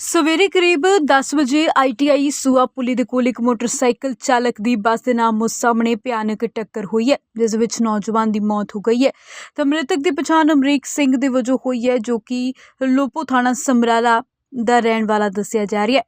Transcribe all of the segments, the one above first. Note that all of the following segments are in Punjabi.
ਸਵੇਰੇ ਕਰੀਬ 10 ਵਜੇ ਆਈਟੀਆਈ ਸੂਆ ਪੁਲੀ ਦੇ ਕੋਲ ਇੱਕ ਮੋਟਰਸਾਈਕਲ ਚਾਲਕ ਦੀ ਬੱਸ ਦੇ ਨਾਲ ਸਾਹਮਣੇ ਭਿਆਨਕ ਟੱਕਰ ਹੋਈ ਹੈ, ਜਿਸ ਵਿੱਚ ਨੌਜਵਾਨ ਦੀ ਮੌਤ ਹੋ ਗਈ ਹੈ। ਤਾਂ ਮ੍ਰਿਤਕ ਦੀ ਪਛਾਣ ਅਮਰੀਕ ਸਿੰਘ ਦੇ ਵਜੋਂ ਹੋਈ ਹੈ, ਜੋ ਕਿ ਲੋਪੋ ਥਾਣਾ ਸਮਰਾਲਾ ਦਾ ਰਹਿਣ ਵਾਲਾ ਦੱਸਿਆ ਜਾ ਰਿਹਾ ਹੈ।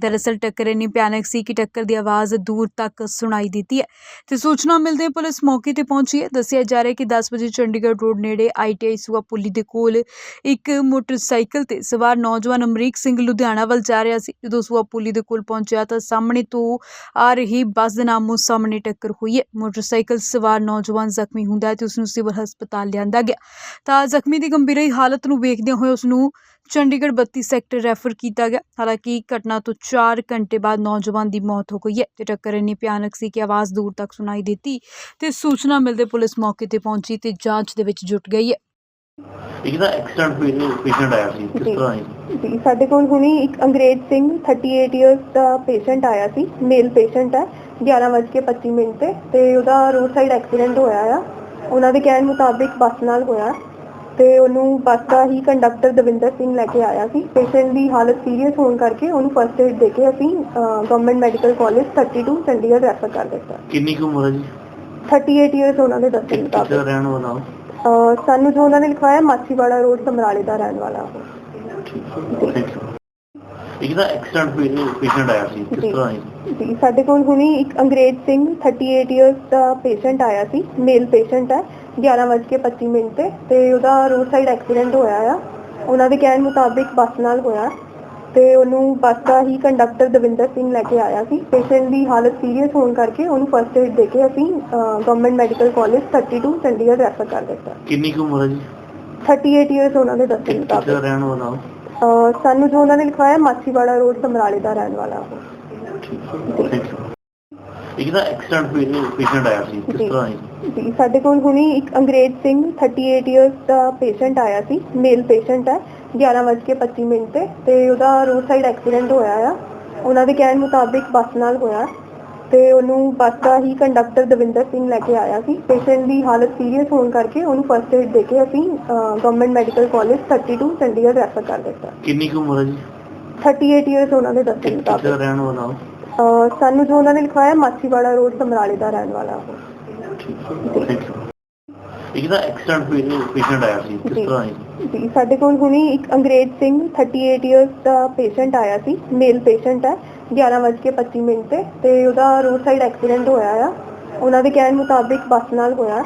ਦਰਅਸਲ ਟੱਕਰ ਇੰਨੀ ਭਿਆਨਕ ਸੀ ਕਿ ਟੱਕਰ ਦੀ ਆਵਾਜ਼ ਦੂਰ ਤੱਕ ਸੁਣਾਈ ਦਿੱਤੀ ਹੈ। ਤੇ ਸੂਚਨਾ ਮਿਲਦੇ ਪੁਲਿਸ ਮੌਕੇ ਤੇ ਪਹੁੰਚੀ ਹੈ। ਦੱਸਿਆ ਜਾ ਰਿਹਾ ਕਿ 10 ਵਜੇ ਚੰਡੀਗੜ੍ਹ ਰੋਡ ਨੇੜੇ ਆਈਟੀਆਈ ਸੂਆ ਪੁਲੀ ਦੇ ਕੋਲ ਇੱਕ ਮੋਟਰਸਾਈਕਲ ਤੇ ਸਵਾਰ ਨੌਜਵਾਨ ਅਮਰੀਕ ਸਿੰਘ ਲੁਧਿਆਣਾ ਵੱਲ ਜਾ ਰਿਹਾ ਸੀ। ਜਦੋਂ ਸੂਆ ਪੁਲੀ ਦੇ ਕੋਲ ਪਹੁੰਚਿਆ ਤਾਂ ਸਾਹਮਣੇ ਤੋਂ ਆ ਰਹੀ ਬੱਸ ਦੇ ਨਾਮੋਂ ਸਾਹਮਣੇ ਟੱਕਰ ਹੋਈ ਹੈ। ਮੋਟਰਸਾਈਕਲ ਸਵਾਰ ਨੌਜਵਾਨ ਜ਼ਖਮੀ ਹੁੰਦਾ ਹੈ ਤੇ ਉਸ ਨੂੰ ਸਿਵਲ ਹਸਪਤਾਲ ਲਿਆਂਦਾ ਗਿਆ। ਤਾਂ ਜ਼ਖਮੀ ਦੀ ਗੰਭੀਰ ਹਾਲਤ ਨੂੰ ਵੇਖਦਿਆਂ ਹੋਏ ਉਸ ਨੂੰ ਚੰਡੀਗੜ੍ਹ 32 ਸੈਕਟਰ ਰੈਫਰ ਕੀਤਾ ਗਿਆ। ਹਾਲਾਂਕਿ ਘਟਨਾ ਤੋਂ 4 ਘੰਟੇ ਬਾਅਦ ਨੌਜਵਾਨ ਦੀ ਮੌਤ ਹੋ ਗਈ ਹੈ ਤੇ ਟੱਕਰ ਇੰਨੀ ਭਿਆਨਕ ਸੀ ਕਿ ਆਵਾਜ਼ ਦੂਰ ਤੱਕ ਸੁਣਾਈ ਦਿੱਤੀ ਤੇ ਸੂਚਨਾ ਮਿਲਦੇ ਪੁਲਿਸ ਮੌਕੇ ਤੇ ਪਹੁੰਚੀ ਤੇ ਜਾਂਚ ਦੇ ਵਿੱਚ ਜੁਟ ਗਈ ਹੈ। ਇੱਕ ਨਾ ਐਕਸੀਡੈਂਟ ਪੇਸ਼ੈਂਟ ਆਇਆ ਸੀ ਕਿਸ। ਤਰ੍ਹਾਂ ਹੈ ਜੀ ਸਾਡੇ ਕੋਲ ਹੁਣੀ ਇੱਕ ਅੰਗਰੇਜ਼ ਸਿੰਘ 38 ਇਅਰਸ ਦਾ ਪੇਸ਼ੈਂਟ ਆਇਆ ਸੀ ਮੇਲ ਪੇਸ਼ੈਂਟ ਹੈ 11:25 ਮਿੰਟ ਤੇ ਤੇ ਉਹਦਾ ਰੋਡ ਸਾਈਡ ਐਕਸੀਡੈਂਟ ਹੋਇਆ ਆ। ਉਹਨਾਂ ਦੇ ਕਹਿਣ ਮੁਤਾਬਿਕ ਬੱਸ ਨਾਲ ਹੋਇਆ। ਤੇ ਉਹਨੂੰ ਬੱਸ ਦਾ ਹੀ ਕੰਡਕਟਰ ਦਵਿੰਦਰ ਸਿੰਘ ਲੈ ਕੇ ਆਇਆ ਸੀ। ਪੇਸ਼ੈਂਟ ਦੀ ਹਾਲਤ ਸੀਰੀਅਸ ਹੋਣ ਕਰਕੇ ਉਹਨੂੰ ਫਰਸਟ ਏਡ ਦੇ ਕੇ ਅਸੀਂ government medical college 32 Chandigarh refer ਕਰ ਦਿੱਤਾ। ਕਿੰਨੀ ਕੁ ਉਮਰ ਹੈ ਜੀ? 38 ਇਅਰਸ ਉਹਨਾਂ ਦੇ ਕਿੱਥੇ ਮੁਤਾਬਿਕ। ਰਹਿਣ ਵਾਲਾ ਉਹ? ਸਾਨੂੰ ਜੋ ਉਹਨਾਂ ਨੇ ਲਿਖਵਾਇਆ ਮਾਛੀਵਾੜਾ ਰੋਡ ਸਮਰਾਲੇ ਦਾ ਰਹਿਣ ਵਾਲਾ ਉਹ। ਠੀਕ ਹੈ। ਇੱਕ ਨਾ ਐਕਸੀਡੈਂਟ ਪੇਸ਼ੈਂਟ ਆਇਆ ਸੀ ਕਿਸ। ਤਰ੍ਹਾਂ ਹੈ। ਜੀ ਸਾਡੇ ਕੋਲ ਹੁਣੀ ਇੱਕ ਅੰਗਰੇਜ਼ ਸਿੰਘ 38 ਇਅਰਸ ਦਾ ਪੇਸ਼ੈਂਟ ਆਇਆ ਸੀ ਮੇਲ ਪੇਸ਼ੈਂਟ ਹੈ 11:25 ਮਿੰਟ ਤੇ ਤੇ ਉਹਦਾ ਰੋਡ ਸਾਈਡ ਐਕਸੀਡੈਂਟ ਹੋਇਆ ਆ। ਉਹਨਾਂ ਦੇ ਕਹਿਣ ਮੁਤਾਬਿਕ ਬੱਸ ਨਾਲ ਹੋਇਆ। ਤੇ ਉਹਨੂੰ ਬੱਸ ਦਾ ਹੀ ਕੰਡਕਟਰ ਦਵਿੰਦਰ ਸਿੰਘ ਲੈ ਕੇ ਆਇਆ ਸੀ। ਪੇਸ਼ੈਂਟ ਦੀ ਹਾਲਤ ਸੀਰੀਅਸ ਹੋਣ ਕਰਕੇ ਉਹਨੂੰ ਫਰਸਟ ਏਡ ਦੇ ਕੇ ਅਸੀਂ government medical college 32 Chandigarh refer ਕਰ ਦਿੱਤਾ। ਕਿੰਨੀ ਕੁ ਉਮਰ ਹੈ ਜੀ? 38 ਇਅਰਸ ਉਹਨਾਂ ਦੇ ਦੱਸਣ ਮੁਤਾਬਿਕ ਦਾ ਰਹਿਣ ਵਾਲਾ? ਅਹ ਸਾਨੂੰ ਜੋ ਉਹਨਾਂ ਨੇ ਲਿਖਵਾਇਆ ਮਾਛੀਵਾੜਾ ਰੋਡ ਸਮਰਾਲੇ ਦਾ ਰਹਿਣ ਵਾਲਾ ਉਹ। ਇੱਕ ਐਕਸੀਡੈਂਟ ਪੇਸ਼ੈਂਟ ਆਇਆ ਸੀ ਕਿਸ। ਤਰ੍ਹਾਂ ਹੈ ਜੀ ਸਾਡੇ ਕੋਲ ਹੁਣੀ ਇੱਕ ਅੰਗਰੇਜ਼ ਸਿੰਘ 38 ਇਅਰਸ ਦਾ ਪੇਸ਼ੈਂਟ ਆਇਆ ਸੀ ਮੇਲ ਪੇਸ਼ੈਂਟ ਹੈ 11:25 ਮਿੰਟ ਤੇ ਤੇ ਉਹਦਾ ਰੋਡ ਸਾਈਡ ਐਕਸੀਡੈਂਟ ਹੋਇਆ ਆ ਉਹਨਾਂ ਦੇ ਕਹਿਣ ਮੁਤਾਬਿਕ ਬੱਸ ਨਾਲ ਹੋਇਆ ਤੇ ਉਹਨੂੰ ਬੱਸ ਦਾ ਹੀ ਕੰਡਕਟਰ ਦਵਿੰਦਰ ਸਿੰਘ ਲੈ ਕੇ ਆਇਆ ਸੀ। ਪੇਸ਼ੈਂਟ ਦੀ ਹਾਲਤ ਸੀਰੀਅਸ ਹੋਣ ਕਰਕੇ ਉਹਨੂੰ ਫਰਸਟ ਏਡ ਦੇ ਕੇ ਅਸੀਂ government medical college 32 Chandigarh refer ਕਰ ਦਿੱਤਾ। ਕਿੰਨੀ ਕੁ ਉਮਰ ਹੈ ਜੀ? 38 ਇਅਰਸ ਉਹਨਾਂ ਦੇ ਕਿੱਥੇ ਮੁਤਾਬਿਕ। ਦਾ ਰਹਿਣ ਵਾਲਾ ਉਹ? ਅਹ ਸਾਨੂੰ ਜੋ ਉਹਨਾਂ ਨੇ ਲਿਖਵਾਇਆ ਮਾਛੀਵਾੜਾ ਰੋਡ ਸਮਰਾਲੇ ਦਾ ਰਹਿਣ ਵਾਲਾ ਉਹ। ਹੈ। ਇੱਕ ਨਾ ਐਕਸੀਡੈਂਟ ਪੇਸ਼ੈਂਟ ਆਇਆ ਸੀ ਕਿਸ। ਤਰ੍ਹਾਂ ਹੈ? ਜੀ ਸਾਡੇ ਕੋਲ ਹੁਣੀ ਇੱਕ ਅੰਗਰੇਜ਼ ਸਿੰਘ 38 ਇਅਰਸ ਦਾ ਪੇਸ਼ੈਂਟ ਆਇਆ ਸੀ ਮੇਲ ਪੇਸ਼ੈਂਟ ਹੈ। 11:25 ਮਿੰਟ ਤੇ ਤੇ ਉਹਦਾ ਰੋਡ ਸਾਈਡ ਐਕਸੀਡੈਂਟ ਹੋਇਆ ਆ। ਉਹਨਾਂ ਦੇ ਕਹਿਣ ਮੁਤਾਬਿਕ ਬੱਸ ਨਾਲ ਹੋਇਆ।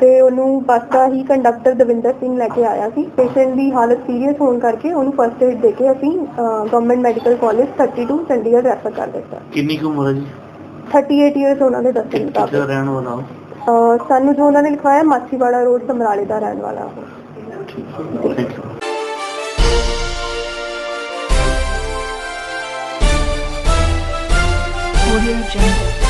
ਤੇ ਉਹਨੂੰ ਬੱਸ ਦਾ ਹੀ ਕੰਡਕਟਰ ਦਵਿੰਦਰ ਸਿੰਘ ਲੈ ਕੇ ਆਇਆ ਸੀ। ਪੇਸ਼ੈਂਟ ਦੀ ਹਾਲਤ ਸੀਰੀਅਸ ਹੋਣ ਕਰਕੇ ਉਹਨੂੰ ਫਰਸਟ ਏਡ ਦੇ ਕੇ ਅਸੀਂ government medical college 32 Chandigarh refer ਕਰ ਦਿੱਤਾ। ਕਿੰਨੀ ਕੁ ਉਮਰ ਹੈ ਜੀ? 38 ਇਅਰਸ ਉਹਨਾਂ ਦੇ ਕਿੱਥੇ ਮੁਤਾਬਿਕ। ਰਹਿਣ ਵਾਲਾ ਉਹ? ਸਾਨੂੰ ਜੋ ਉਹਨਾਂ ਨੇ ਲਿਖਵਾਇਆ ਮਾਛੀਵਾੜਾ ਰੋਡ ਸਮਰਾਲੇ ਦਾ ਰਹਿਣ ਵਾਲਾ ਉਹ। ਠੀਕ ਹੈ। Audio Jungle.